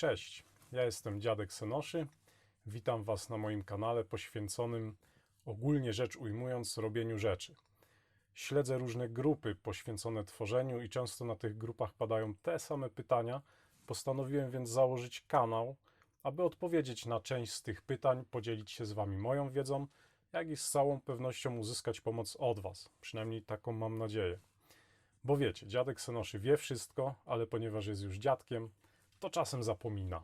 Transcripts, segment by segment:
Cześć, ja jestem Dziadek Senoszy. Witam Was na moim kanale poświęconym, ogólnie rzecz ujmując, robieniu rzeczy. Śledzę różne grupy poświęcone tworzeniu i często na tych grupach padają te same pytania. Postanowiłem więc założyć kanał, aby odpowiedzieć na część z tych pytań, podzielić się z Wami moją wiedzą, jak i z całą pewnością uzyskać pomoc od Was. Przynajmniej taką mam nadzieję. Bo wiecie, dziadek Senoszy wie wszystko, ale ponieważ jest już dziadkiem, to czasem zapomina.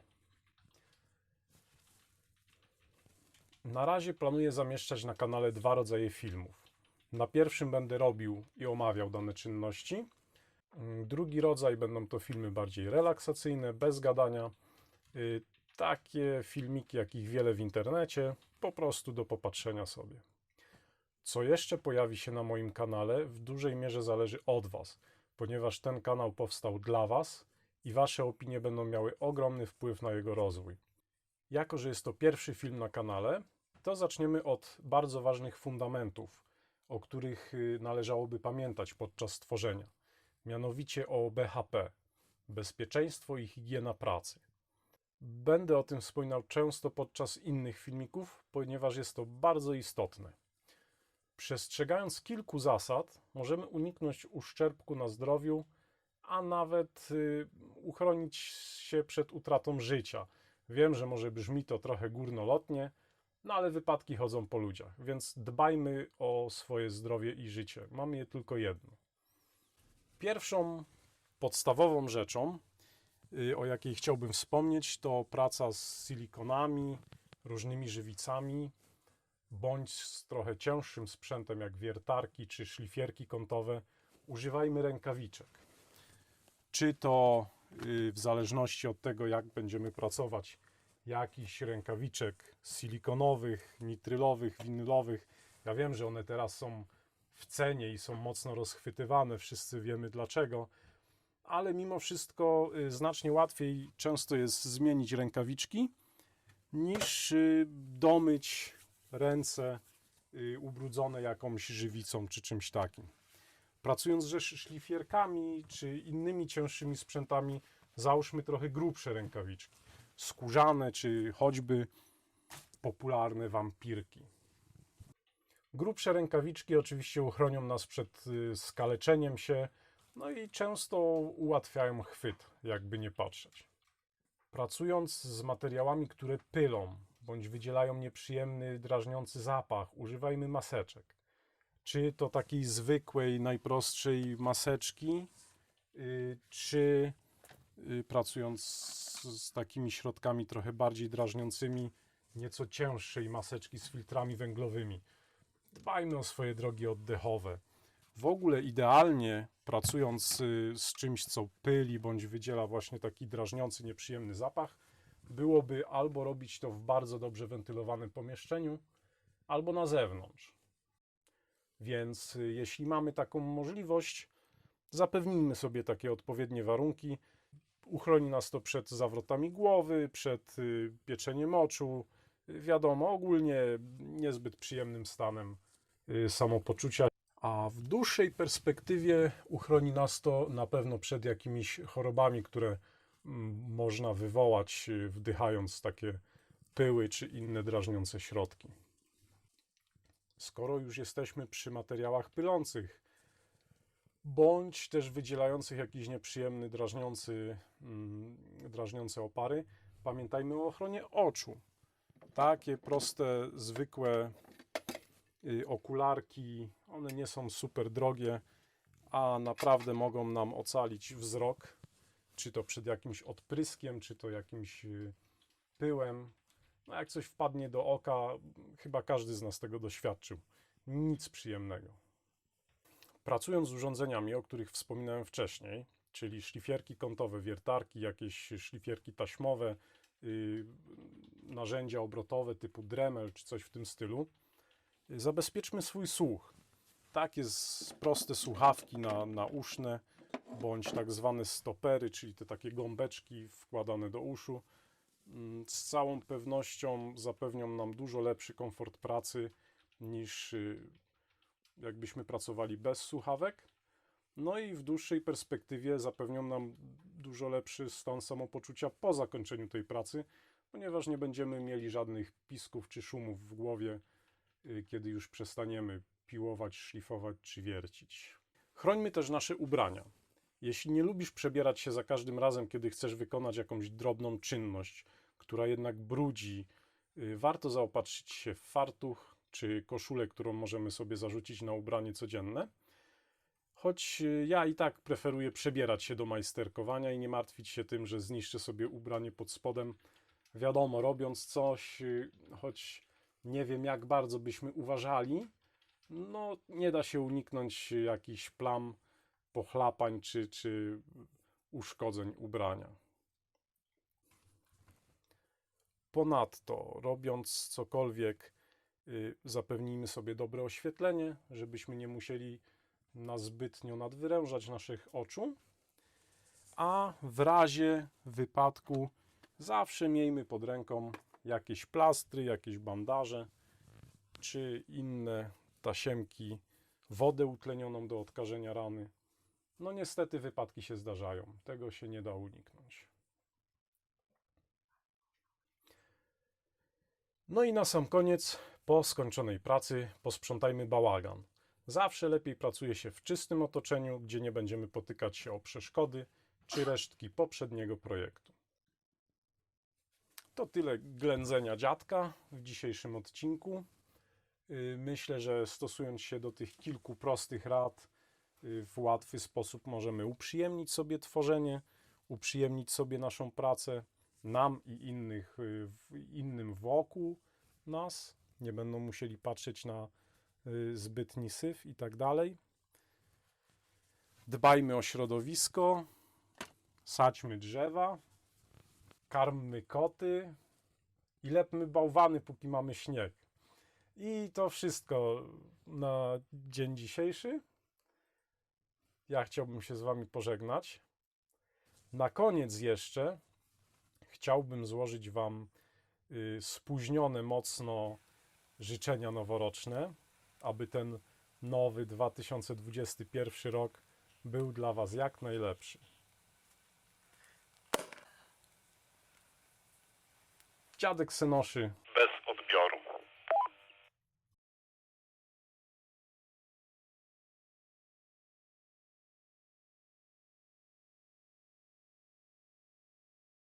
Na razie planuję zamieszczać na kanale dwa rodzaje filmów. Na pierwszym będę robił i omawiał dane czynności. Mm, Drugi rodzaj będą to filmy bardziej relaksacyjne, bez gadania. Y, Takie filmiki, jakich wiele w internecie, po prostu do popatrzenia sobie. Co jeszcze pojawi się na moim kanale, w dużej mierze zależy od Was, ponieważ ten kanał powstał dla Was i Wasze opinie będą miały ogromny wpływ na jego rozwój. Jako, że jest to pierwszy film na kanale, to zaczniemy od bardzo ważnych fundamentów, o których y, należałoby pamiętać podczas tworzenia. Mianowicie o BHP bezpieczeństwo i higiena pracy. Będę o tym wspominał często podczas innych filmików, ponieważ jest to bardzo istotne. Przestrzegając kilku zasad, możemy uniknąć uszczerbku na zdrowiu, a nawet y, uchronić się przed utratą życia. Wiem, że może brzmi to trochę górnolotnie, no ale wypadki chodzą po ludziach, więc dbajmy o swoje zdrowie i życie. Mamy je tylko jedno. Pierwszą podstawową rzeczą, y, o jakiej chciałbym wspomnieć, to praca z silikonami, różnymi żywicami, bądź z trochę cięższym sprzętem, jak wiertarki czy szlifierki kątowe. Używajmy rękawiczek. Czy to y, w zależności od tego, jak będziemy pracować, jakichś rękawiczek silikonowych, nitrylowych, winylowych. Ja wiem, że one teraz są w cenie i są mocno rozchwytywane, wszyscy wiemy dlaczego, ale mimo wszystko y, znacznie łatwiej często jest zmienić rękawiczki niż y, domyć ręce ubrudzone jakąś żywicą czy czymś takim. Pracując ze szlifierkami czy innymi cięższymi sprzętami, załóżmy trochę grubsze rękawiczki, skórzane czy choćby popularne wampirki. Grubsze rękawiczki oczywiście uchronią nas przed y, skaleczeniem się, no i często ułatwiają chwyt, jakby nie patrzeć. Pracując z materiałami, które pylą bądź wydzielają nieprzyjemny, drażniący zapach, używajmy maseczek. Czy to takiej zwykłej, najprostszej maseczki, y, czy y, pracując z, takimi środkami trochę bardziej drażniącymi, nieco cięższej maseczki z filtrami węglowymi. Dbajmy o swoje drogi oddechowe. W ogóle idealnie pracując y, z czymś, co pyli bądź wydziela właśnie taki drażniący, nieprzyjemny zapach, byłoby albo robić to w bardzo dobrze wentylowanym pomieszczeniu, albo na zewnątrz. Więc y, jeśli mamy taką możliwość, zapewnijmy sobie takie odpowiednie warunki. Uchroni nas to przed zawrotami głowy, przed y, pieczeniem oczu, wiadomo, ogólnie niezbyt przyjemnym stanem y, samopoczucia. A w dłuższej perspektywie uchroni nas to na pewno przed jakimiś chorobami, które mm, można wywołać, wdychając takie pyły czy inne drażniące środki. Skoro już jesteśmy przy materiałach pylących, bądź też wydzielających jakiś nieprzyjemny, drażniący, mm, drażniące opary, pamiętajmy o ochronie oczu. Takie proste, zwykłe y, okularki, one nie są super drogie, a naprawdę mogą nam ocalić wzrok, czy to przed jakimś odpryskiem, czy to jakimś y, pyłem. No jak coś wpadnie do oka, chyba każdy z nas tego doświadczył. Nic przyjemnego. Pracując z urządzeniami, o których wspominałem wcześniej, czyli szlifierki kątowe, wiertarki, jakieś szlifierki taśmowe, yy, narzędzia obrotowe typu Dremel czy coś w tym stylu, yy, zabezpieczmy swój słuch. Takie proste słuchawki na, nauszne, bądź tak zwane stopery, czyli te takie gąbeczki wkładane do uszu, z całą pewnością zapewnią nam dużo lepszy komfort pracy niż y, jakbyśmy pracowali bez słuchawek. No i w dłuższej perspektywie zapewnią nam dużo lepszy stan samopoczucia po zakończeniu tej pracy, ponieważ nie będziemy mieli żadnych pisków czy szumów w głowie, y, kiedy już przestaniemy piłować, szlifować czy wiercić. Chrońmy też nasze ubrania. Jeśli nie lubisz przebierać się za każdym razem, kiedy chcesz wykonać jakąś drobną czynność, która jednak brudzi, y, warto zaopatrzyć się w fartuch czy koszulę, którą możemy sobie zarzucić na ubranie codzienne. Choć y, ja i tak preferuję przebierać się do majsterkowania i nie martwić się tym, że zniszczę sobie ubranie pod spodem. Wiadomo, robiąc coś, y, choć nie wiem jak bardzo byśmy uważali, no nie da się uniknąć jakichś plam, pochlapań czy, czy uszkodzeń ubrania. Ponadto, robiąc cokolwiek, y, zapewnijmy sobie dobre oświetlenie, żebyśmy nie musieli na zbytnio nadwyrężać naszych oczu. A w razie wypadku zawsze miejmy pod ręką jakieś plastry, jakieś bandaże czy inne tasiemki, wodę utlenioną do odkażenia rany. No niestety wypadki się zdarzają. Tego się nie da uniknąć. No i na sam koniec, po skończonej pracy, posprzątajmy bałagan. Zawsze lepiej pracuje się w czystym otoczeniu, gdzie nie będziemy potykać się o przeszkody czy resztki poprzedniego projektu. To tyle ględzenia dziadka w dzisiejszym odcinku. Yy, Myślę, że stosując się do tych kilku prostych rad, w łatwy sposób możemy uprzyjemnić sobie tworzenie, uprzyjemnić sobie naszą pracę, nam i innych, w- innym wokół nas. Nie będą musieli patrzeć na y, zbytni syf i tak dalej. Dbajmy o środowisko, sadźmy drzewa, karmmy koty i lepmy bałwany, póki mamy śnieg. I to wszystko na dzień dzisiejszy. Ja chciałbym się z Wami pożegnać. Na koniec jeszcze chciałbym złożyć Wam y, spóźnione mocno życzenia noworoczne, aby ten nowy 2021 rok był dla Was jak najlepszy. Dziadek Senoszy